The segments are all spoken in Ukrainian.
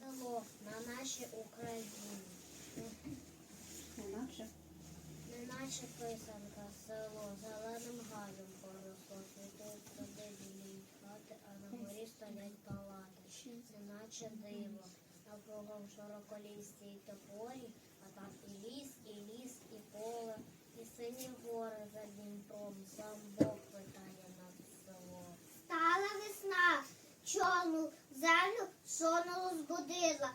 село на нашій Україні. Неначе писанка, село, зеленим галем поросло, світують туди білі хати, а на горі стоять палати. Неначе диво, навкругом широколісті й тополі, а там і ліс, і ліс, і поле, і сині гори за Дніпром, сам Бог питає над село. Стала весна, чорну сону розбудила,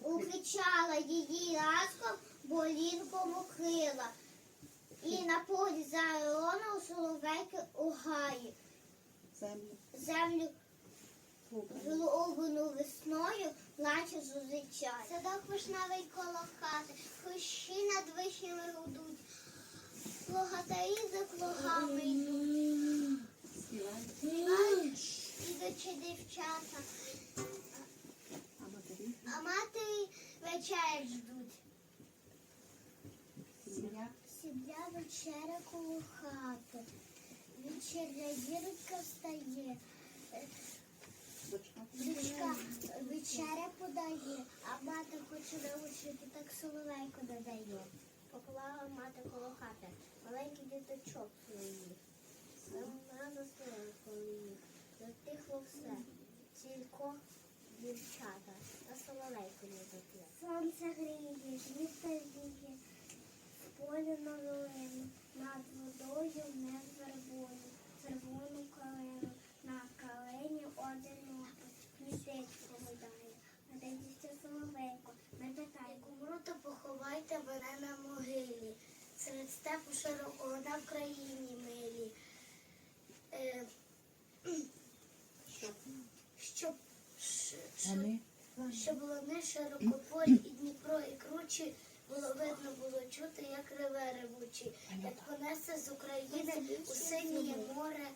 укричала її ласком, болінком укрила. І на полі зарона у соловейки у гаї. Землю. Землю Убрано. весною плаче зузичай. Садок вишневий коло хати, хущі над вишнями гудуть, плугатарі за плугами йдуть. Вечер ждуть. Сім'я. Сім'я вечеря коло хати, вечеря зірка встає, Дочка. дочка вечеря подає, а мати хоче научити, так соловейко додає. Поклала мати коло хати, маленький діточок своїх. Вона застояла коло їх, затихло все, тільки дівчата, а не зап'є. Сонце гріє, вітер віє, в полі новину, над водою не вербою, червону калину, на калині одиноко, місяць погадає, дівця соловейко, не питай, кумру, то поховайте мене на могилі, серед степу широкого на Вкраїні милі. Е, Що? щоб, ш- ш- Щоб лани широкополі і Дніпро, і кручі було видно, було чути, як реве ревучі, як понесе з України у синє море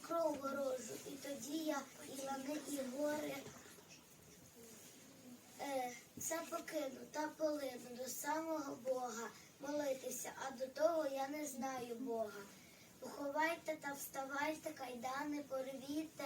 кров ворожу. І тоді я і лани, і гори. Е, це покину та полину до самого Бога. Молитися, а до того я не знаю Бога. Поховайте та вставайте, кайдани порвіте,